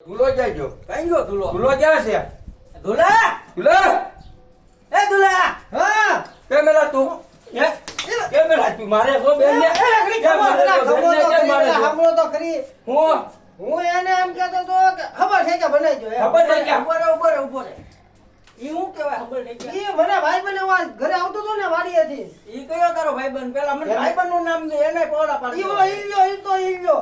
ધૂલો જાયજો કઈ ગયો ધુલો? ધૂલો ક્યાં છે. ધુલા? ધૂલો? એ ધુલા? હા. કેમેરા તું? હે કેમેરા તું? મારે કો બેન ને? એ લકડી ખબર પેલા તો બેનને કેમ ખરી, મારે પેલા છો? સાંભળો તો ખરી. હું? હું એને એમ કહેતો તો કે ખબર છે કે બનાવજો એમ. ખબર છે કે? ઊભો રે ઊભો રે ઊભો રે ઈ હું કેવાય ખબર નહીં કે? ઈ મને ભાઈ બન ઘરે આવતો તો ને વાડીએથી. ઈ કયો તારો ભાઈબંધ? પેલા મને એને- ભાઈબંધનું નામ એને પોળા ઈ પાડી ઓલો ઈ તો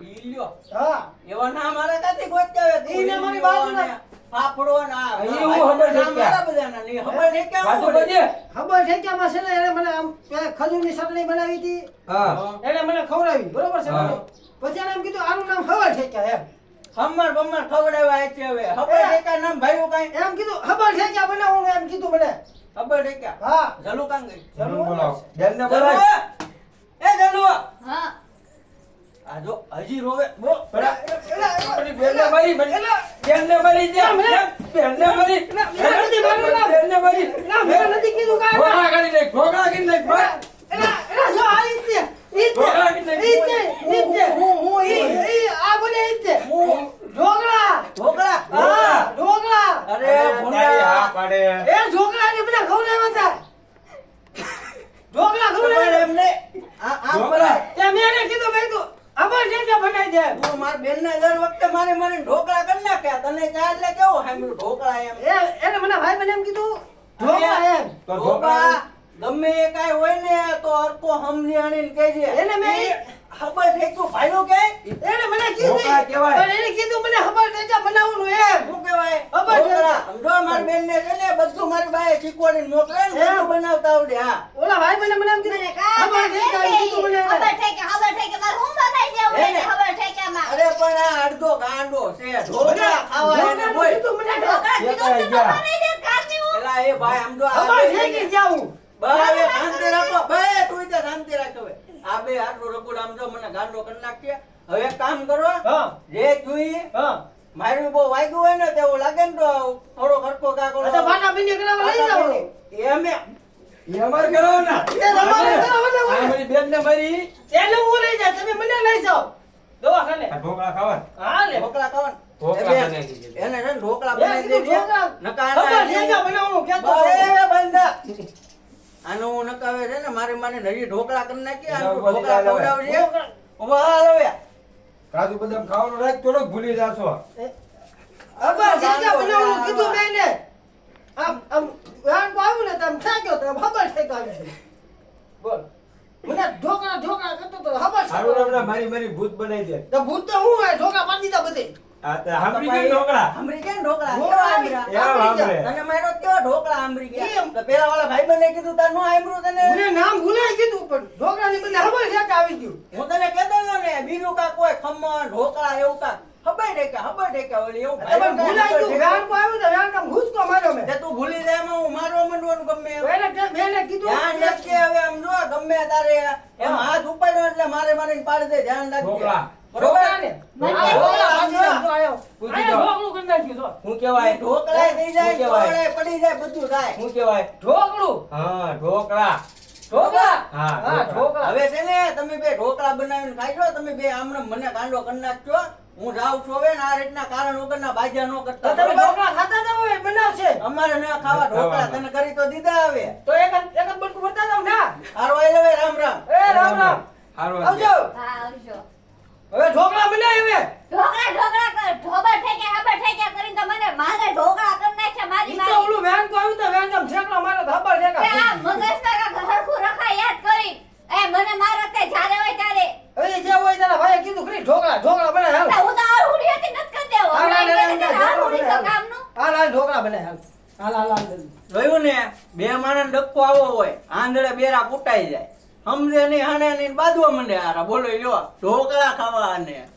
ઈલ્યો. હા. એવા ના મારા કાથી ગોત્યા આવે ઈ ને મારી બાજુના- ફાફડો ના એ હું ખબર છે મારા બધાના ની ખબર છે કે બાજુ બજે ખબર છે? કે આમાં છે ને એને મને આમ ખજૂરની ચટણી બનાવી હતી. હા. એને મને ખવડાવી. બરોબર છે. પછી એને એમ કીધું આનું નામ ખબર છે કે એમ. હમર બમર ખવડાવ્યા છે હવે. ખબર છે કે નામ ભાઈઓ કઈ? એમ કીધું ખબર છે કે બનાવવાનું? એમ કીધું મને. ખબર છે કે હા. જલુ કાંગ જલુ બોલાવ જલને બોલાવ એ જલુ હા. આ જો હજી રોવે. બો મારી મારી મારી નથી મારું નામ. બેન મારી. ના મેં નથી કીધું કાંઈ. ઢોકળા કરી એલા એલા જો આ જ છે. હું હું ઈ ઈ આ બને ઈ હું. ઢોકળા. ઢોકળા? હા ઢોકળા? અરે તારી હા પાડે. એ ઢોકળા ને બધા ખવડાવ્યા હતા. ઢોકળા ખબર ખવડાવ્યા એમને? આ આ ઢોકળા તે મેં એને કીધું મેં કીધું આમાં છે કે હું મારા બેન ને દર વખતે મારે મારે ઢોકળા કરી નાખ્યા. તને ચા એટલે કેવું સાંભળ્યું? ઢોકળા એમ. એ એને મને ભાઈ મને એમ કીધું ઢોકળા એમ. ઢોકળા ઢોકળા ગમે એ કાંઈ હોય ને તો અરકો હમણાણીને કહેજે. એને મેં- ખબર થઈ તું ભાઈઓ કે? એને મને કીધું પણ એને કીધું મને ખબર થઈ જા બનાવવાનું એમ. શું કહેવાય? ખબર છે. સમજો મારી બેનને છે ને બધું મારી બાએ શીખવાડી મોકલે ને. બધું બનાવતા આવડે હા. ઓલા ભાઈ મને મને એમ કીધું મને કા ખબર થઈ કે કીધું મને ખબર થઈ કે ખબર છે કે મારે હું બનાવી દેવું ખબર છે અરે પણ આ અડધો ગાંડો છે. ઢોકળા ખાવા એને બોલ કીધું મને ઢોકળા કીધું તો તમારે દે કાચી હું એલા એ ભાઈ આમ જો આ છે કે જાઉં. બરાબર શાંતિ રાખો. બે તું તો શાંતિ રાખો હવે. આ બે આટલો રગુડ આમ જો મને ગાંડો કરી નાખશે હવે એક કામ કરો. હા. જે જોઈએ હા. મારું બહુ વાગ્યું હોય ને તેવું લાગે ને તો થોડો ખર્ચો કાંક કરો અચ્છા બાટા બિંદી કરાવવા લઈ જાવ એમે યમર કરો ના એ તમારે કરો. મારી બેન ને? મારી એને હું લઈ જાય તમે મને લઈ આ ઢોકળા ખાવા હા લે. ઢોકળા ખાવા. એને છે ઢોકળા બનાવી કીધું દેજે. ઢોકળા. નકા ખબર આના છે. કે બનાવવાનું કહેતો એ બંધા. આનું હું નકાવે છે ને મારી માને હજી ઢોકળા કરી નાખી. આનું ઢોકળા ખવડાવજે. ઊભા હાલ કાજુ બદામ ખાવાનું રાખ થોડો ભૂલી જાશો. છે કે બનાવવાનું કીધું મેં. આમ આમ વાન આવ્યું ને તમે થાક્યો તો ખબર છે કે આવે. બોલ મને ઢોકળા ઢોકળા કરતો તો છે રમણા મારી મારી ભૂત બનાવી દે. તો ભૂત તો હું હોય ઢોકળા પાડી દીધા બધે. આ તે ઢોકળા? ગયા ને ઢોકળા? કેવા સાંભળે. તને માર્યો તો ઢોકળા આંબરી ગયા? તો પેલા વાળા ભાઈબંધે કીધું તાર નો આંબર્યું તને? મને નામ ભૂલાઈ ગયું પણ ઢોકળા ની મને ખબર છે કે આવી ગયું. હું તને કહેતો હતો ને બીજું કા કોઈ ખમણ ઢોકળા એવું કા ખબર છે કે ખબર કે ઓલી એવું તમે ભૂલાઈ ગયું. છે. કો આવ્યું તો વાન કામ હુંચકો માર્યો મેં. તું ભૂલી જાય એમાં હું મારવા મંડવાનું ગમે એને કીધું ધ્યાન હવે આમ ગમે તારે એમ હાથ ઉપાડ્યો એટલે મારે મારે પાડી દે ધ્યાન રાખજો. ઢોકળા. ઢોકળા ને? મને આ ઢોકળા થઈ જાય પડી જાય બધું થાય. શું કેવાય ઢોકળું? હા ઢોકળા. ઢોકળા? હા, હા ઢોકળા. હવે છે ને તમે બે ઢોકળા બનાવીને ખાઈજો તમે બે આમને મને કાંડો કરી નાખજો. હું જાઉં છું હવે આ રીતના કારણ વગરના બાજા ન કરતા. તમે ઢોકળા ખાતા જાઓ એ બનાવશે. અમારે ના ખાવા ઢોકળા. તને કરી તો દીધા હવે. તો એક એક બટકું ભરતા જાવ ના. હારો આઈ હવે રામ રામ. એ રામ રામ. હારું આવજો. હા આવજો. હવે ઢોકળા બનાય હવે. ઢોકળા ઢોકળા કર. ઢોબર ઠેકે હબર ઠેકે કરીને તો મારે ઢોકળા કરી નાખ્યા મારી ઈ તો ઓલું વેન કો આવ્યું તો વેન આમ ઠેકડો મારે તો ખબર છે કે કે આ મગજમાં કાંઈક હરખું રખાય યાદ કરી એ મને મારો તે જ્યારે હોય ત્યારે હવે જે હોય તારા ભાઈએ કીધું ખરી ઢોકળા ઢોકળા બનાય હાલ તો હું તો આ હુડી હતી નથી કરી દેવો હાલ, હાલ, હાલ, હમણાં હાલ, આ હુડી તો હાલ. કામનું જોયું ને? બે માણસ ડક્કો આવો હોય, આંધળે બેરા કૂટાઈ જાય. સમજે નહીં હાને નહીં બાંધવા માંડે હારા. બોલો, લ્યો, ઢોકળા ખાવા અને